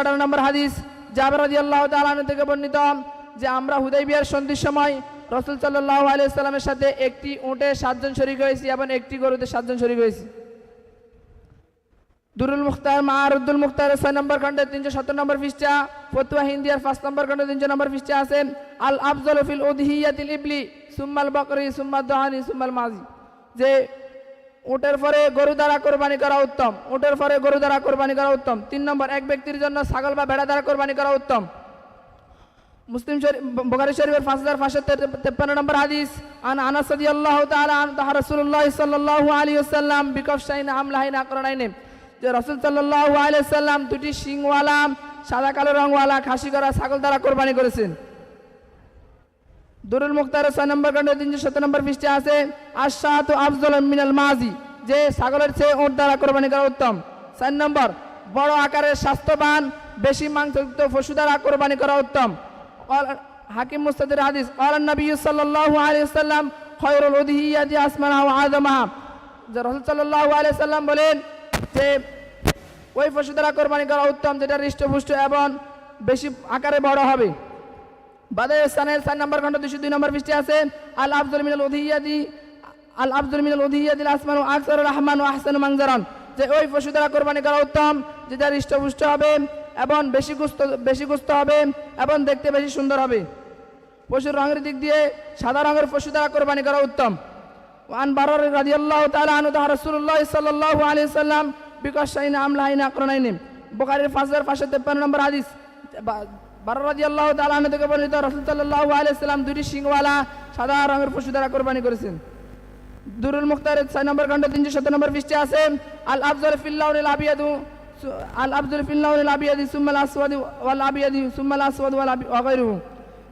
আঠারো নম্বর হাদিস জাবের রাজি আল্লাহ তালন থেকে বর্ণিত যে আমরা হুদাই বিয়ার সন্ধির সময় রসুল সাল্লাহ আলিয়াল্লামের সাথে একটি উঁটে সাতজন শরিক হয়েছি এবং একটি গরুতে সাতজন শরিক হয়েছি। দুরুল মুখতার মারুদ্দুল মুখতার ছয় নম্বর খণ্ডে তিনশো সত্তর নম্বর পৃষ্ঠা, ফতুয়া হিন্দিয়ার পাঁচ নম্বর খণ্ডে তিনশো নম্বর পৃষ্ঠা আছে আল আফজল ফিল উদহিয়াতিল ইবলি, সুম্মাল বকরি, সুম্মাল দহানি, সুম্মাল মাজি যে উটের পরে গরু দ্বারা কোরবানি করা উত্তম। উটের পরে গরু দ্বারা কোরবানি করা উত্তম। তিন নম্বর, এক ব্যক্তির জন্য ছাগল বা ভেড়া দ্বারা কোরবানি করা উত্তম। মুসলিম শরীফ বোখারি শরীফের পাঁচ হাজার পাঁচশো তেপ্পান্ন নম্বর হাদিস, আন আনাস রাদিয়াল্লাহু তাআলা আন তাহা রাসূলুল্লাহ সাল্লাল্লাহু আলাইহি ওয়াসাল্লাম বিকফশাইন আমলাহিন আকরানাইনে যে রসুল সাল্লাল্লাহু আলাইহি ওয়াসাল্লাম দুটি শিংওয়ালা, সাদা কালো রংওয়ালা খাসি করা ছাগল দ্বারা কোরবানি করেছেন। দুরুল মুক্তার ছয় নম্বর খণ্ড, তিনশো সত্তর নম্বর পৃষ্ঠে আছে আশাহাত আফজল মিনাল মাজি। যে ছাগলের চেয়ে ওর দ্বারা কোরবানি করা উত্তম। চার নম্বর, বড় আকারের স্বাস্থ্যবান, বেশি মাংসযুক্ত পশু দ্বারা কোরবানি করা উত্তম। হাকিম মুস্তাদের হাদিস অলান নবী সাল্লাল্লাহু আলাইহি সাল্লাম খয়রুল উদহিয়াতি আসমান ওয়া আদমাহা। যে রসুল সাল্লাল্লাহু আলাইহি সাল্লাম বলেন যে, ওই পশু দ্বারা কোরবানি করা উত্তম, যেটা হৃষ্টপুষ্ট এবং বেশি আকারে বড় হবে। বাদে স্থানের চার নম্বর খণ্ড দুশো দুই নম্বর পৃষ্ঠে আছে, আল আফজল মিনাল উদিয়াদি আল আফজল মিনাল উদিয়াদিল আসমান ও আকসর রহমান ও আহসান মাংজারান যে ওই পশু দ্বারা কোরবানি করা উত্তম, যে যার হৃষ্টপুষ্ট হবে এবং বেশি গুস্ত বেশি গুস্ত হবে এবং দেখতে বেশি সুন্দর হবে। পশুর রঙের দিক দিয়ে সাদা রঙের পশু দ্বারা কোরবানি করা উত্তম। ওয়ান বারর রাদিয়াল্লাহু তাআলা আনহু তাহা রাসূলুল্লাহ সাল্লাল্লাহু আলাইহি সাল্লাম বিকাশাইনা আমলাইনা আকরানাইনি। বুখারীর 5553 নম্বর হাদিস রাদিয়াল্লাহু থেকে রাসূল শিংওয়ালা সাদা রঙের দুরুল ছয় নম্বর খণ্ড তিনশো সত্তর নম্বর আছে, আল আল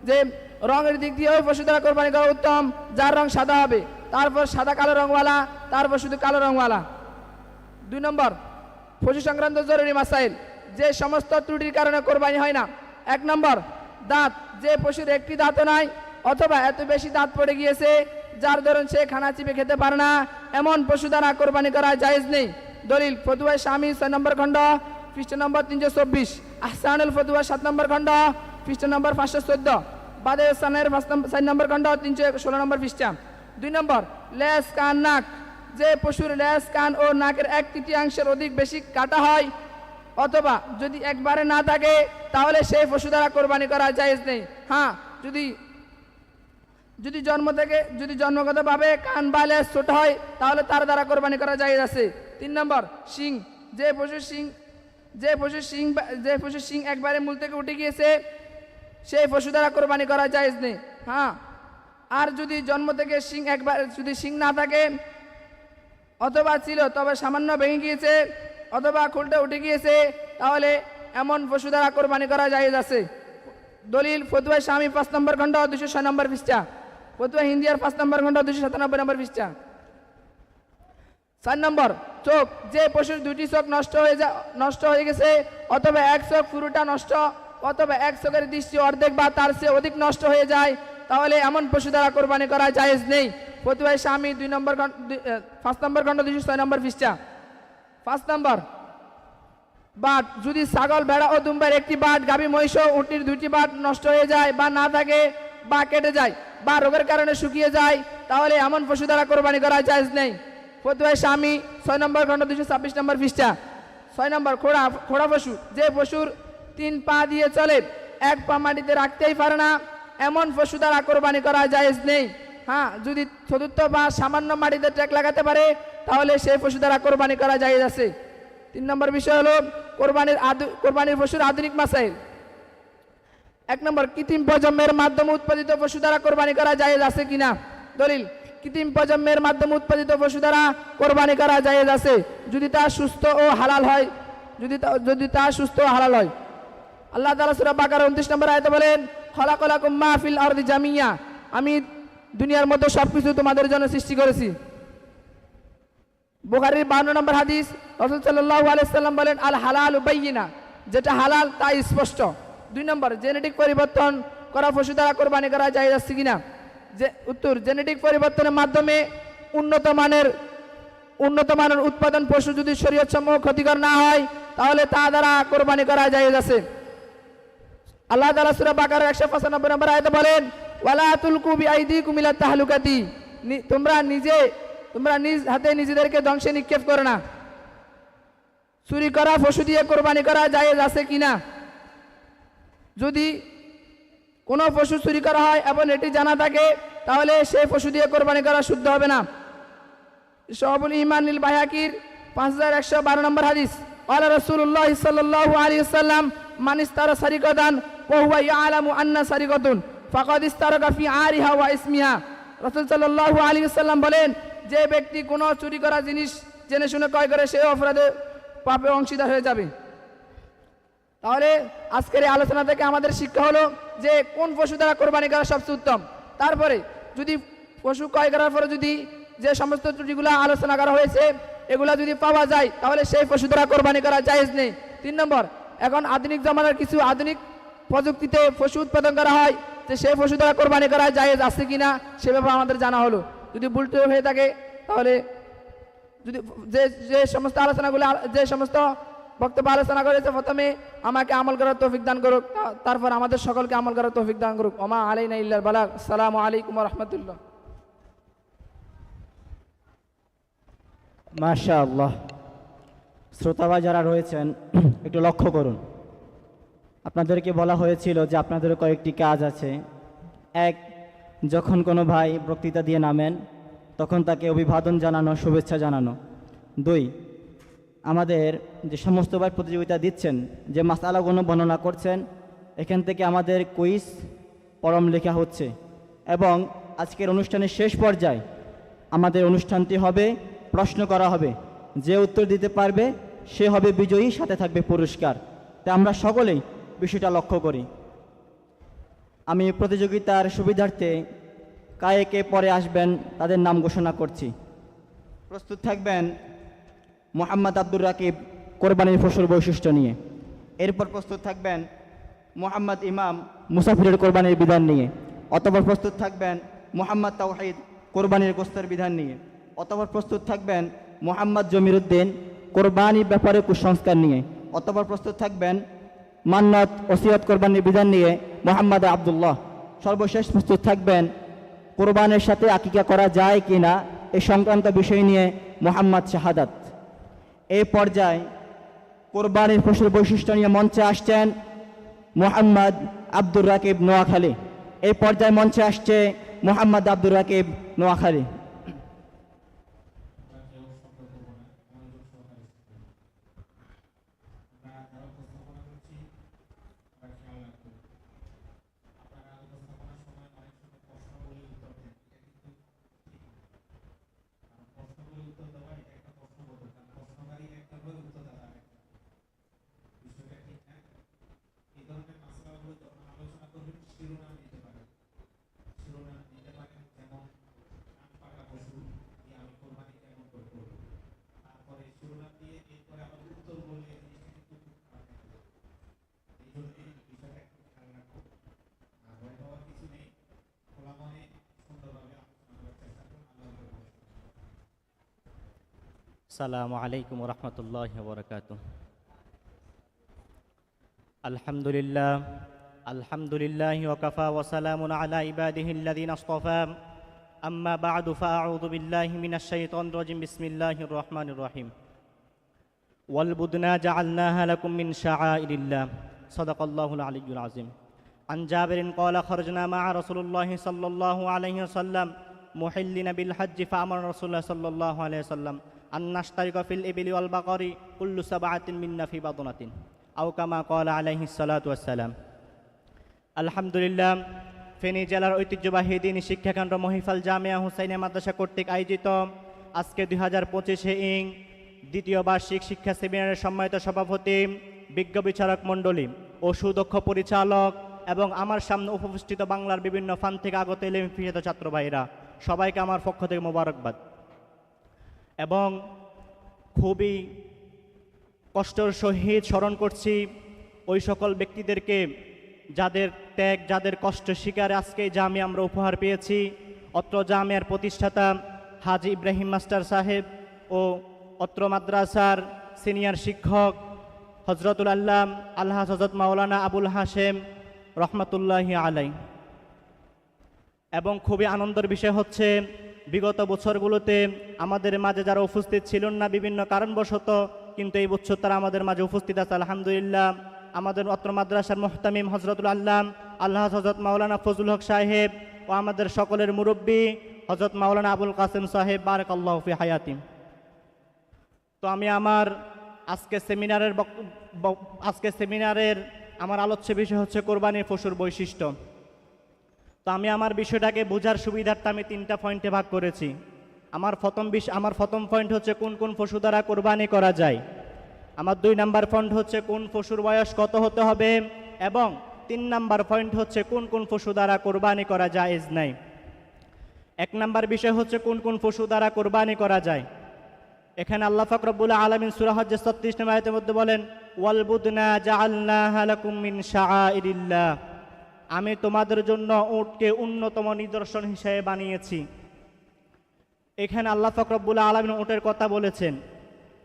যে রঙের দিক দিয়ে ওই পশু দ্বারা কোরবানি করা উত্তম, যার রং সাদা হবে, তারপর সাদা কালো রংওয়ালা তারপর শুধু কালো রংওয়ালা দুই নম্বর, পশু সংক্রান্ত জরুরি মাসাইল, যে সমস্ত ত্রুটির কারণে কোরবানি হয় না এক নম্বর, দাঁত। যে পশুর একটি দাঁতও নাই, অথবা এত বেশি দাঁত পড়ে গিয়েছে, যার ধরুন সে খানা চিপে খেতে পারে না। এমন পশু দ্বারা কোরবানি করা জায়েজ নেই। দলিল ফতুয়া স্বামী, ছয় নম্বর খণ্ড, পৃষ্ঠ নম্বর তিনশো চব্বিশ। আহসানুল ফতুয়া, সাত নম্বর খণ্ড, পৃষ্ঠ নম্বর পাঁচশো চোদ্দ। বাদে সানের চার নম্বর খণ্ড, তিনশো ষোলো নম্বর পৃষ্ঠা। দুই নম্বর লেস কান, নাক। যে পশুর লেস কান ও নাকের এক তৃতীয়াংশের অধিক বেশি কাটা হয় অথবা যদি একবারে না থাকে, তাহলে সেই পশু দ্বারা কোরবানি করা জায়েজ নেই। হ্যাঁ যদি যদি জন্ম থেকে, যদি জন্মগতভাবে কান বা লেজ ছোট হয়, তাহলে তার দ্বারা কোরবানি করা জায়েজ আছে। তিন নম্বর, শিং। যে পশুর শিং, যে পশুর শিং যে পশুর শিং একবারে মূল থেকে উঠে গিয়েছে, সেই পশু দ্বারা কোরবানি করা জায়েজ নেই। হ্যাঁ আর যদি জন্ম থেকে শিং একবার, যদি শিং না থাকে, অথবা ছিল, তবে সামান্য ভেঙে গিয়েছে অথবা খুলটে উঠে গিয়েছে, তাহলে এমন পশু দ্বারা কোরবানি করা জায়েজ আছে। দলিল, ফতুয়া স্বামী পাঁচ নম্বর খণ্ড দুশো ছয় নম্বর পৃষ্ঠা। ফতুয়া হিন্দিয়ার পাঁচ নম্বর খণ্ড দুশো সাতানব্বই নম্বর পৃষ্ঠা। চার নম্বর, চোখ, যে পশুর দুটি চোখ নষ্ট হয়ে যা নষ্ট হয়ে গেছে, অথবা এক চোখ পুরোটা নষ্ট, অথবা এক চোখের দৃষ্টি অর্ধেক বা তার চেয়ে অধিক নষ্ট হয়ে যায়, তাহলে এমন পশু দ্বারা কোরবানি করা জায়েজ নেই। ফতুয়াই স্বামী দুই নম্বর পাঁচ নম্বর খণ্ড দুশো ছয় নম্বর পৃষ্ঠা। পাঁচ নম্বর বাট যদি ছাগল, ভেড়া ও দুম্বার একটি বাট, গাভী, মহিষ উটির দুইটি বাট নষ্ট হয়ে যায় বা না থাকে বা কেটে যায় বা রোগের কারণে শুকিয়ে যায়, তাহলে এমন পশু দ্বারা কোরবানি করা জায়েজ নেই। ফতুয়ায় স্বামী, ছয় নম্বর খণ্ড দুশো ছাব্বিশ নম্বর পৃষ্ঠা। ছয় নম্বর, খোড়া খোড়া পশু। যে পশুর তিন পা দিয়ে চলে, এক পা মাটিতে রাখতেই পারে না, এমন পশু দ্বারা কোরবানি করা জায়েজ নেই। হ্যাঁ যদি চতুর্থ বা সামান্য মাটিতে ট্যাক লাগাতে পারে, তাহলে সেই পশু দ্বারা কোরবানি করা জায়েজ আছে। তিন নম্বর বিষয় হলো, কোরবানির কোরবানির পশুর আধুনিক মাসাইল। এক নম্বর, কৃত্রিম প্রজন্মের মাধ্যমে উৎপাদিত পশু দ্বারা কোরবানি করা জায়েজ আছে কিনা? দলিল, কৃত্রিম প্রজন্মের মাধ্যমে উৎপাদিত পশু দ্বারা কোরবানি করা জায়েজ আছে। যদি তা সুস্থ ও হালাল হয়, যদি যদি তা সুস্থ ও হালাল হয়। আল্লাহ তালা সুরা বাকার উনত্রিশ নম্বর আয়তে বলেন, খলাকলাকুম মাহফিল আরদি জামিয়া। আমি দুনিয়ার মধ্যে সবকিছু তোমাদের জন্য সৃষ্টি করেছি। বুখারির বান্ন নম্বর হাদিস, রসুল সাল্লাহ আলাইসাল্লাম বলেন, আল হালাল উবাইনা যেটা হালাল তা স্পষ্ট। দুই নম্বর, জেনেটিক পরিবর্তন করা পশু দ্বারা কোরবানি করা যায় যাচ্ছে কিনা? যে উত্তর, জেনেটিক পরিবর্তনের মাধ্যমে উন্নত মানের উন্নত মানের উৎপাদন পশু যদি শরীয়তসমূহ ক্ষতিকর না হয়, তাহলে তা দ্বারা কোরবানি করা যায় যাচ্ছে আল্লাহ তাআলা সূরা বাকারার 195 নম্বর আয়াতে বলেন তাহলুকাতি। তোমরা নিজে, তোমরা নিজ হাতে নিজেদেরকে ধ্বংসে নিক্ষেপ করো না। চুরি করা পশু দিয়ে কোরবানি করা জায়েজ আছে কিনা যদি কোনো পশু চুরি করা হয় এবং এটি জানা থাকে, তাহলে সেই পশু দিয়ে কোরবানি করা শুদ্ধ হবে না। শহবুল ইমান নীল বাহাকির পাঁচ হাজার একশো বারো নম্বর হাদিস। আলা রসুল্লাহ সাল্লাহ আলী সাল্লাম মানিস্তার সারিকদান ওহুয়া ইয়ালামু আন্না সারিকতুন। ফাকাদ ইস্তারাকা ফি আরিহা ওয়া ইসমিহা। রাসূল সাল্লাল্লাহু আলাইহি সাল্লাম বলেন, যে ব্যক্তি কোনো চুরি করা জিনিস জেনে শুনে ক্রয় করে, সে অপরাধে পাপে অংশীদার হয়ে যাবে। তাহলে আজকের এই আলোচনা থেকে আমাদের শিক্ষা হলো যে কোন পশু দ্বারা কোরবানি করা সবচেয়ে উত্তম। তারপরে যদি পশু ক্রয় করার পরে যদি যে সমস্ত ত্রুটিগুলো আলোচনা করা হয়েছে, এগুলা যদি পাওয়া যায়, তাহলে সেই পশু দ্বারা কোরবানি করা জায়েজ নেই। তিন নম্বর, এখন আধুনিক জমানার কিছু আধুনিক প্রযুক্তিতে পশু উৎপাদন করা হয়। যে সেই পশু দ্বারা কোরবানি করা জায়েজ আছে কিনা সে ব্যাপারে আমাদের জানা হলো। যদি ভুলটে হয়ে থাকে, তাহলে যদি যে যে সমস্ত আলোচনাগুলো, যে সমস্ত বক্তব্য আলোচনা করেছে প্রথমে আমাকে আমল করার তৌফিক দান করুক, তারপর আমাদের সকলকে আমল করার তৌফিক দান করুক। ওমা আলাইনা ইল্লাল বালাক সালামু আলাইকুম রহমতুল্লাহ। মাশা আল্লাহ শ্রোতাবা যারা রয়েছেন, একটু লক্ষ্য করুন। আপনাদেরকে বলা হয়েছিল যে আপনাদের কয়েকটি কাজ আছে। এক, যখন কোনো ভাই বক্তৃতা দিয়ে নামেন, তখন তাকে অভিবাদন জানানো, শুভেচ্ছা জানানো। দুই, আমাদের যে সমস্ত ভাই প্রতিযোগিতা দিচ্ছেন, যে মাসালাগুলো বর্ণনা করছেন, এখান থেকে আমাদের কুইজ পরম লেখা হচ্ছে। এবং আজকের অনুষ্ঠানের শেষ পর্যায়ে আমাদের অনুষ্ঠানটি হবে, প্রশ্ন করা হবে। যে উত্তর দিতে পারবে, সে হবে বিজয়ী, সাথে থাকবে পুরস্কার। তাই আমরা সকলেই বিষয়টা লক্ষ্য করি। আমি প্রতিযোগিতার সুবিধার্থে কায়ে কে পরে আসবেন, তাদের নাম ঘোষণা করছি। প্রস্তুত থাকবেন মোহাম্মদ আব্দুর রাকিব কোরবানির ফসল বৈশিষ্ট্য নিয়ে। এরপর প্রস্তুত থাকবেন মোহাম্মদ ইমাম মুসাফিরের কোরবানির বিধান নিয়ে। অতপর প্রস্তুত থাকবেন মোহাম্মদ তাওহিদ কোরবানির গোস্তের বিধান নিয়ে। অতপর প্রস্তুত থাকবেন মোহাম্মদ জমিরুদ্দিন কোরবানির ব্যাপারে কুসংস্কার নিয়ে। অতপর প্রস্তুত থাকবেন মান্নাত, ওসিয়ত কোরবানির বিধান নিয়ে মোহাম্মদ আবদুল্লাহ সর্বশেষ প্রস্তুত থাকবেন। কোরবানের সাথে আকিকা করা যায় কি না এই সংক্রান্ত বিষয় নিয়ে মোহাম্মদ শাহাদাত। এই পর্যায়ে কোরবানির পশুর বৈশিষ্ট্য নিয়ে মঞ্চে আসছেন মোহাম্মদ আব্দুর রাকিব নোয়াখালী। এই পর্যায়ে মঞ্চে আসছে মোহাম্মদ আব্দুর রাকিব নোয়াখালী। السلام عليكم ورحمة الله وبركاته الحمد لله الحمد لله وكفى وسلام على عباده الذين اصطفى أما بعد فأعوذ بالله من الشيطان الرجيم بسم الله الرحمن الرحيم والبدنا جعلناها لكم من شعائر الله صدق الله العلي العظيم عن جابر قال خرجنا مع رسول الله صلى الله عليه وسلم محلين بالحج فأمر رسول الله صلى الله عليه وسلم আন্নাস্তারি কফিল এবিলি অল বাকরি কুল্লু মিন্নাফি বাদনাতিন। আউকামা কল আলাইহি আলহামদুলিল্লাহ, ফেনী জেলার ঐতিহ্যবাহী দিন শিক্ষাকেন্দ্র মহিফাল জামিয়া হুসাইনে মাদ্রাসা কর্তৃক আয়োজিত আজকে দুই হাজার পঁচিশে ইং দ্বিতীয় বার্ষিক শিক্ষা সেমিনারের সম্মানিত সভাপতি, বিজ্ঞ বিচারক মণ্ডলী ও সুদক্ষ পরিচালক এবং আমার সামনে উপস্থিত বাংলার বিভিন্ন ফান থেকে আগত এলিম ফিরিত ছাত্র ভাইরা সবাইকে আমার পক্ষ থেকে মোবারকবাদ। এবং খুবই কষ্টর সহিত স্মরণ করছি ওই সকল ব্যক্তিদেরকে যাদের ত্যাগ, যাদের কষ্ট, শিকার আজকে জামি আমরা উপহার পেয়েছি। অত্র জামিয়ার প্রতিষ্ঠাতা হাজি ইব্রাহিম মাস্টার সাহেব ও অত্র মাদ্রাসার সিনিয়র শিক্ষক হজরতুল আল্লাহ আল্লাহ হজরত মাওলানা আবুল হাশেম রহমতুল্লাহি আলাই এবং খুবই আনন্দের বিষয় হচ্ছে বিগত বছরগুলোতে আমাদের মাঝে যারা উপস্থিত ছিলেন না বিভিন্ন কারণবশত, কিন্তু এই বছর তারা আমাদের মাঝে উপস্থিত আছে, আলহামদুলিল্লাহ। আমাদের অত্র মাদ্রাসার মোহতামিম হজরতুল আল্লাহ আল্লাহ হজরত মাওলানা ফজল হক সাহেব ও আমাদের সকলের মুরব্বী হজরত মাওলানা আবুল কাসেম সাহেব বারক আল্লাহ ফি হায়াতিম। তো আমি আমার আজকে সেমিনারের আজকে সেমিনারের আমার আলোচ্য বিষয় হচ্ছে কোরবানির পশুর বৈশিষ্ট্য। তো আমি আমার বিষয়টাকে বোঝার সুবিধার্থে আমি তিনটা পয়েন্টে ভাগ করেছি। আমার প্রথম বিষ আমার প্রথম পয়েন্ট হচ্ছে কোন কোন পশু দ্বারা কোরবানি করা যায়। আমার দুই নাম্বার পয়েন্ট হচ্ছে কোন পশুর বয়স কত হতে হবে এবং তিন নাম্বার পয়েন্ট হচ্ছে কোন কোন পশু দ্বারা কোরবানি করা জায়েজ নাই। এক নাম্বার বিষয় হচ্ছে কোন কোন পশু দ্বারা কোরবানি করা যায়। এখানে আল্লাহ ফাকরবুল আলমিন সুরাহজ্জে ছত্রিশ নম্বর মধ্যে বলেন ওয়ালবুদনা জাআলনাহা লাকুম মিন শাআইরিল্লাহ। আমি তোমাদের জন্য উটকে অন্যতম নিদর্শন হিসেবে বানিয়েছি। এখানে আল্লাহ ফকরবুল আলমিন উটের কথা বলেছেন।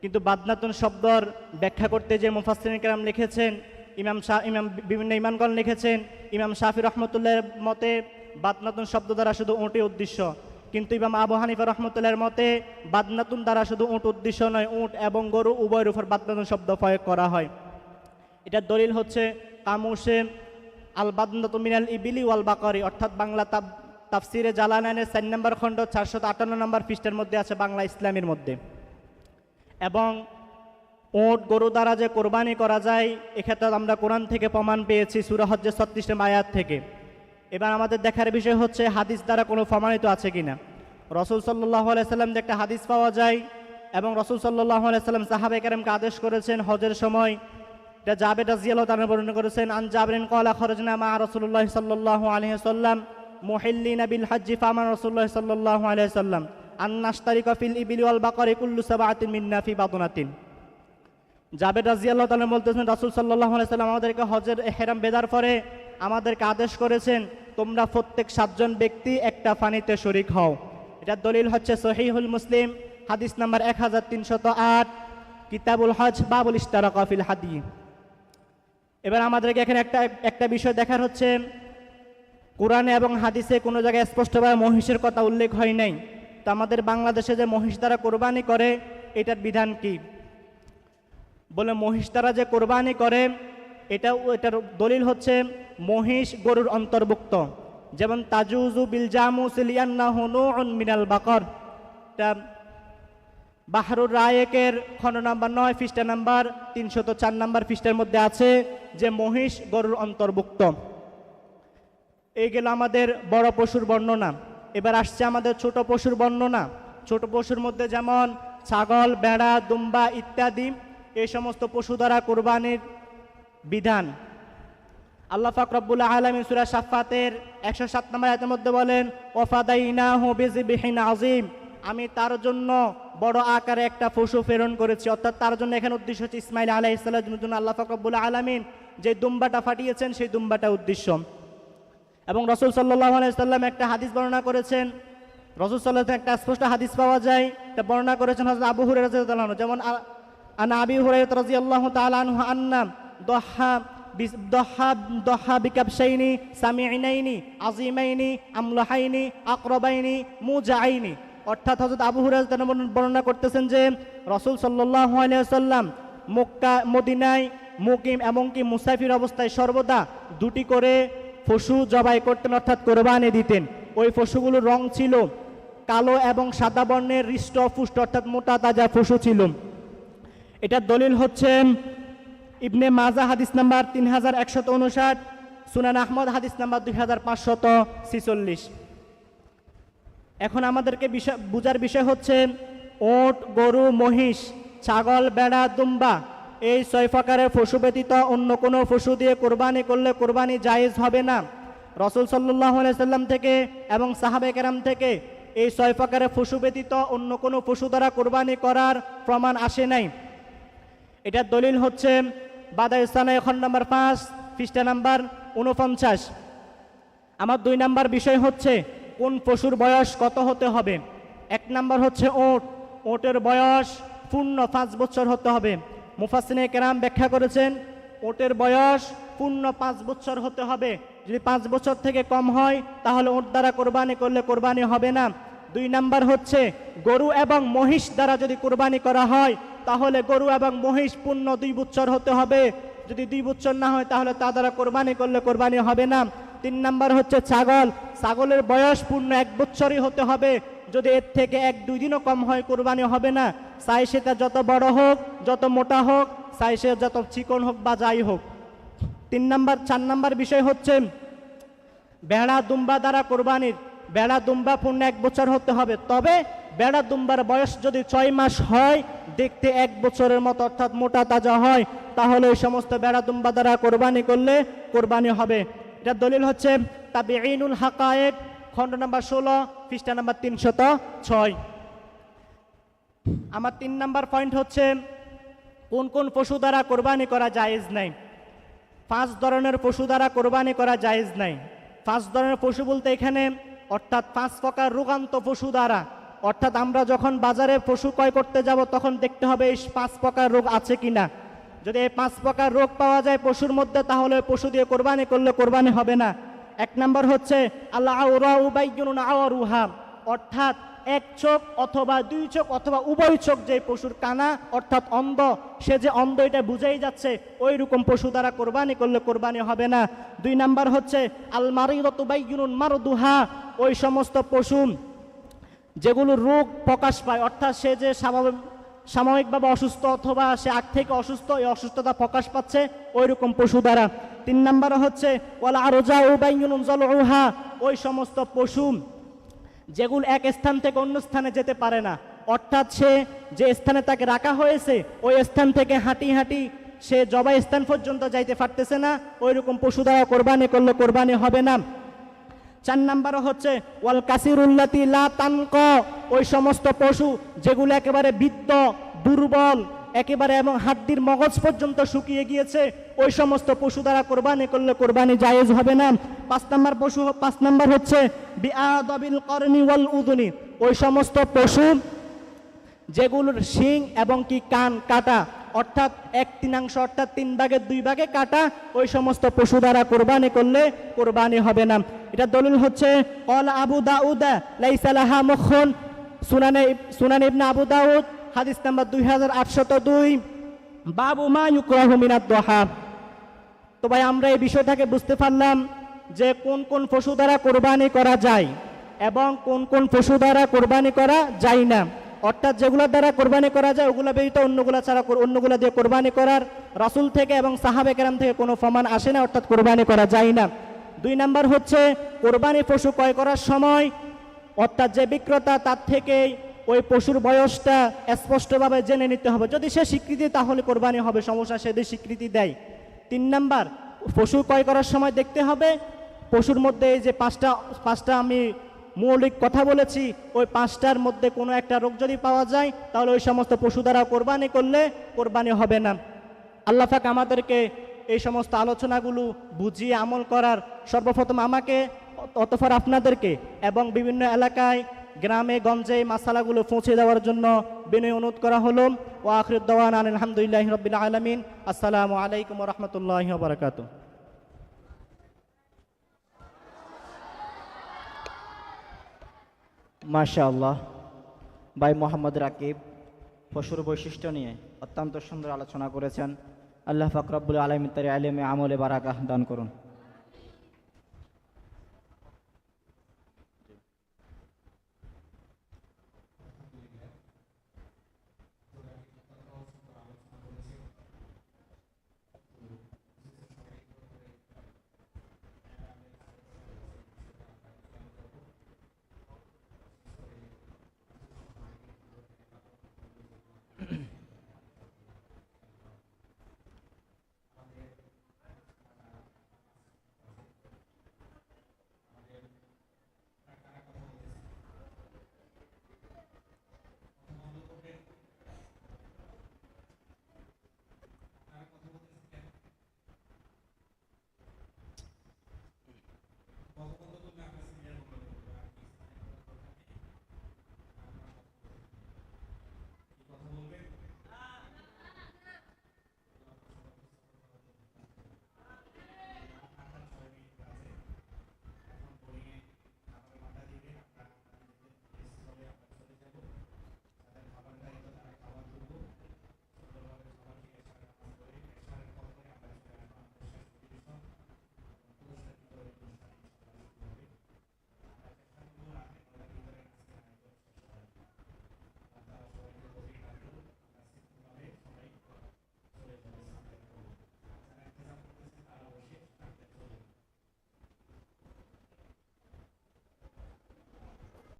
কিন্তু বাদনাতুন শব্দর ব্যাখ্যা করতে যে মুফাসসিরিন কেরাম লিখেছেন, ইমাম শাহ ইমাম বিভিন্ন ইমানগণ লিখেছেন, ইমাম শাফি রহমতুল্লাহর মতে বাদনাতুন শব্দ দ্বারা শুধু উঁটই উদ্দেশ্য। কিন্তু ইমাম আবু হানিফা রহমতুল্লাহর মতে বাদনাতুন দ্বারা শুধু উঁট উদ্দেশ্য নয়, উঁট এবং গরু উভয়ের উপর বাদনাতুন শব্দ প্রয়োগ করা হয়। এটার দলিল হচ্ছে কামুসে আল বাদনাতু মিনাল ইবিলি ওয়াল বাকারি, অর্থাৎ বাংলা তাব তাফসিরে জালানানের চার নম্বর খণ্ড চারশো আটান্ন নম্বর পৃষ্ঠের মধ্যে আছে বাংলা ইসলামের মধ্যে। এবং ওট গরু দ্বারা যে কোরবানি করা যায়, এক্ষেত্রে আমরা কোরআন থেকে প্রমাণ পেয়েছি সুরাহজ্জে ছত্রিশ আয়াত থেকে। এবার আমাদের দেখার বিষয় হচ্ছে, হাদিস দ্বারা কোনো প্রমাণিত আছে কিনা? রসুল সাল্লাহ আলাইসাল্লাম যে একটা হাদিস পাওয়া যায়, এবং রসুল সাল্লাহ আলাইসাল্লাম সাহাবে কারেমকে আদেশ করেছেন, হজের সময় এটা জাবেদ রাজিয়াল তারা বর্ণনা করেছেন, আন জাবরিন কলা খরজনা মা রসুল্লাহ সাল্লাহ আলহিহাল্লাম মোহিল্লিন বিল হাজ্জি ফামান রসুল্লাহ সাল্লাহ আলহিহাল্লাম আন নাস্তারি কফিল ইবিল ওয়াল বাকরি কুল্লু সাবাতিন মিন্নাফি বাদনাতিন জাবেদ রাজিয়াল্লাহ তালা বলতেছেন, রাসুল সাল্লাহ সাল্লাম আমাদেরকে হজের হেরাম বেদার পরে আমাদেরকে আদেশ করেছেন, তোমরা প্রত্যেক সাতজন ব্যক্তি একটা ফানিতে শরিক হও। এটার দলিল হচ্ছে সহিহুল মুসলিম, হাদিস নাম্বার এক হাজার তিনশত আট, কিতাবুল হজ, বাবুল ইস্তারা কফিল হাদি। এবার আমাদেরকে এখানে একটা একটা বিষয় দেখার হচ্ছে, কোরআনে এবং হাদিসে কোনো জায়গায় স্পষ্টভাবে মহিষের কথা উল্লেখ হয় নাই। তো আমাদের বাংলাদেশে যে মহিষ দ্বারা কোরবানি করে, এটার বিধান কি? বলে মহিষ দ্বারা যে কোরবানি করে, এটাও, এটার দলিল হচ্ছে মহিষ গরুর অন্তর্ভুক্ত। যেমন তাজুজু বিলজামু সিলিয়ান্না হনু মিনাল বাকর। এটা বাহরুর রায়েকের খণ্ড নাম্বার নয়, পৃষ্ঠা নাম্বার তিনশত চার নাম্বার পৃষ্ঠার মধ্যে আছে যে মহিষ গরুর অন্তর্ভুক্ত। এই গেল আমাদের বড় পশুর বর্ণনা। এবার আসছে আমাদের ছোট পশুর বর্ণনা। ছোট পশুর মধ্যে যেমন ছাগল বেড়া দুম্বা ইত্যাদি, এই সমস্ত পশু দ্বারা কোরবানির বিধান। আল্লাহ ফাকরবুল আলমী সুরা সাফাতের একশো সাত নম্বর মধ্যে বলেন ওফাদাইনা বিহিন আজিম আমি তার জন্য বড় আকারে একটা পশু প্রেরণ করেছি। অর্থাৎ তার জন্য এখানে উদ্দেশ্য হচ্ছে ইসমাইল আলাহ ইসলামের জন্য আল্লাহ ফাকরবুল আলমিন যে দুম্বাটা ফাটিয়েছেন, সেই দুম্বাটা উদ্দেশ্য। এবং রসুল সাল্লাহ আলাইসাল্লাম একটা হাদিস বর্ণনা করেছেন। রসুল সাল্লাহ একটা স্পষ্ট হাদিস পাওয়া যায় তা বর্ণনা করেছেন হজরত আবু হুরে যেমন আ- আন আবি হুরাই রাদিয়াল্লাহু তাআলা আনহু আন্না দহা দহা দহা বিকাবশাইনি সামিঈনাইনি আজিমাইনি আমলাহাইনি, আকরাবাইনি মুজাআইনি অর্থাৎ হযরত আবু তারা বর্ণনা করতেছেন যে রসুল সাল্লাল্লাহু আলাইহি ওয়াসাল্লাম মক্কা, মদিনায় মুকিম এমনকি মুসাফির অবস্থায় সর্বদা দুটি করে পশু জবাই করতেন, অর্থাৎ কোরবানি দিতেন। ওই পশুগুলোর রং ছিল কালো এবং সাদা বর্ণের হৃষ্ট, পুষ্ট, অর্থাৎ মোটা তাজা পশু ছিল। এটার দলিল হচ্ছে ইবনে মাজা হাদিস নাম্বার তিন হাজার একশত উনষাট, সুনান আহমদ হাদিস নাম্বার দুই হাজার পাঁচশত ছিচল্লিশ। এখন আমাদেরকে বিষয়, বুঝার বিষয় হচ্ছে ওট, গরু, মহিষ, ছাগল, বেড়া, দুম্বা, এই ছয় প্রকারের পশু ব্যতীত অন্য কোনো পশু দিয়ে কোরবানি করলে কোরবানি জায়েজ হবে না। রসুল সাল্লাহ সাল্লাম থেকে এবং সাহাবে কেরাম থেকে এই ছয় প্রকারের পশু ব্যতীত অন্য কোনো পশু দ্বারা কোরবানি করার প্রমাণ আসে নাই। এটার দলিল হচ্ছে বাদা ইসলামে এখন নাম্বার পাঁচ, পৃষ্ঠা নাম্বার উনপঞ্চাশ আমার দুই নাম্বার বিষয় হচ্ছে কোন পশুর বয়স কত হতে হবে? এক নাম্বার হচ্ছে ওট। ওটের বয়স পূর্ণ পাঁচ বছর হতে হবে। মুফাসিনে কেরাম ব্যাখ্যা করেছেন, ওটের বয়স পূর্ণ পাঁচ বছর হতে হবে। যদি পাঁচ বছর থেকে কম হয়, তাহলে ওট দ্বারা কোরবানি করলে কোরবানি হবে না। দুই নাম্বার হচ্ছে গরু এবং মহিষ দ্বারা যদি কোরবানি করা হয়, তাহলে গরু এবং মহিষ পূর্ণ দুই বছর হতে হবে। যদি দুই বছর না হয়, তাহলে তা দ্বারা কোরবানি করলে কোরবানি হবে না। তিন নাম্বার হচ্ছে ছাগল। ছাগলের বয়স পূর্ণ এক বছরই হতে হবে। যদি এর থেকে এক দুই দিনও কম হয়, কোরবানি হবে না। চাই সেটা যত বড় হোক, যত মোটা হোক চাই সে যত চিকন হোক বা যাই হোক। তিন নাম্বার, চার নাম্বার বিষয় হচ্ছে বেড়া দুম্বা দ্বারা কোরবানির। বেড়া দুম্বা পূর্ণ এক বছর হতে হবে। তবে বেড়া দুম্বার বয়স যদি ছয় মাস হয়, দেখতে এক বছরের মতো অর্থাৎ মোটা তাজা হয়, তাহলে এই সমস্ত বেড়া দুম্বা দ্বারা কোরবানি করলে কোরবানি হবে। এটা দলিল হচ্ছে তাবি ইনুল হাকায়েক, খণ্ড নাম্বার ষোলো, পৃষ্ঠা নাম্বার তিনশত ছয়। আমার তিন নাম্বার পয়েন্ট হচ্ছে, কোন কোন পশু দ্বারা কোরবানি করা জায়েজ নাই? পাঁচ ধরনের পশু দ্বারা কোরবানি করা জায়েজ নাই। পাঁচ ধরনের পশু বলতে এখানে, অর্থাৎ পাঁচ প্রকার রোগান্ত পশু দ্বারা। অর্থাৎ আমরা যখন বাজারে পশু ক্রয় করতে যাব, তখন দেখতে হবে এই পাঁচ প্রকার রোগ আছে কিনা। যদি এই পাঁচ প্রকার রোগ পাওয়া যায় পশুর মধ্যে, তাহলে পশু দিয়ে কোরবানি করলে কোরবানি হবে না। এক নম্বর হচ্ছে, আল্লাহ আওয়ারুহা। অর্থাৎ এক চোখ অথবা দুই চোখ অথবা উভয় চোখ যে পশুর কানা, অর্থাৎ অন্ধ, সে যে অন্ধ এটা বুঝেই যাচ্ছে ওই রকম পশু দ্বারা কোরবানি করলে কোরবানি হবে না। দুই নাম্বার হচ্ছে, আল মারিদুন মারুদুহা। ওই সমস্ত পশু যেগুলো রোগ প্রকাশ পায়, অর্থাৎ সে যে স্বাভাবিক সাময়িকভাবে অসুস্থ অথবা সে আগ থেকে অসুস্থ, এই অসুস্থতা প্রকাশ পাচ্ছে ওই রকম পশু দ্বারা। তিন নাম্বার হচ্ছে, ওয়ালা আরোজা ও বাইনুন জলউহা, ওই সমস্ত পশু যেগুলো এক স্থান থেকে অন্য স্থানে যেতে পারে না। অর্থাৎ সে যে স্থানে তাকে রাখা হয়েছে, ওই স্থান থেকে হাঁটি হাঁটি সে জবাই স্থান পর্যন্ত যাইতে পারতেছে না ওই রকম পশু দ্বারা কোরবানি করলে কোরবানি হবে না। চার নাম্বারও হচ্ছে, ওয়াল কাসির উল্লাতি লা তানক। ওই সমস্ত পশু যেগুলো একেবারে বৃদ্ধ, দুর্বল, একেবারে এবং হাড্ডির মগজ পর্যন্ত শুকিয়ে গিয়েছে, ওই সমস্ত পশু দ্বারা কোরবানি করলে কোরবানি জায়েজ হবে না। পাঁচ নাম্বার পশু, পাঁচ নাম্বার হচ্ছে, বিআদবিল করনি ওয়াল উদুনি। ওই সমস্ত পশু যেগুলোর শিং এবং কি কান কাটা অর্থাৎ এক তিনাংশ অর্থাৎ তিন ভাগের দুই ভাগে কাটা। ওই সমস্ত পশু দ্বারা কোরবানি করলে কোরবানি হবে না। এটা দলিল হচ্ছে, অল আবু দাউদা লাইসালাহা মুখন সুনানে সুনান ইবনে আবু দাউদ, হাদিস নাম্বার দুই হাজার আটশত দুই। বাবু মা ইউকরাহু মিনাদ দোহা। তো ভাই, আমরা এই বিষয়টাকে বুঝতে পারলাম যে কোন কোন পশু দ্বারা কোরবানি করা যায় এবং কোন কোন পশু দ্বারা কোরবানি করা যায় না। অর্থাৎ যেগুলোর দ্বারা কোরবানি করা যায়, ওগুলো ব্যতীত অন্যগুলা ছাড়া অন্যগুলা দিয়ে কোরবানি করার রাসূল থেকে এবং সাহাবে কেরাম থেকে কোনো প্রমাণ আসে না, অর্থাৎ কোরবানি করা যায় না। দুই নাম্বার হচ্ছে, কোরবানি পশু ক্রয় করার সময় অর্থাৎ যে বিক্রেতা তার থেকেই ওই পশুর বয়সটা স্পষ্টভাবে জেনে নিতে হবে। যদি সে স্বীকৃতি, তাহলে কোরবানি হবে, সমস্যা সে যদি স্বীকৃতি দেয়। তিন নাম্বার, পশু ক্রয় করার সময় দেখতে হবে, পশুর মধ্যে এই যে পাঁচটা পাঁচটা আমি মৌলিক কথা বলেছি, ওই পাঁচটার মধ্যে কোনো একটা রোগ যদি পাওয়া যায়, তাহলে ওই সমস্ত পশু দ্বারা কোরবানি করলে কোরবানি হবে না। আল্লাহ পাক আমাদেরকে এই সমস্ত আলোচনাগুলো বুঝিয়ে আমল করার সর্বপ্রথম আমাকে অতফর আপনাদেরকে এবং বিভিন্ন এলাকায়, গ্রামে, গঞ্জে মাসালাগুলো পৌঁছে দেওয়ার জন্য বিনয় অনুরোধ করা হলো। ও আখরুদ্দান আলহামদুলিল্লাহ রবিল আলমিন। আসসালামু আলাইকুম রহমতুল্লাহ বারকাত মাশা আল্লাহ ভাই মোহাম্মদ রাকিব, পশুর বৈশিষ্ট্য নিয়ে অত্যন্ত সুন্দর আলোচনা করেছেন। আল্লাহ ফাকরাবুল আলম তারি আলমে আমলে বারাকাহ দান করুন।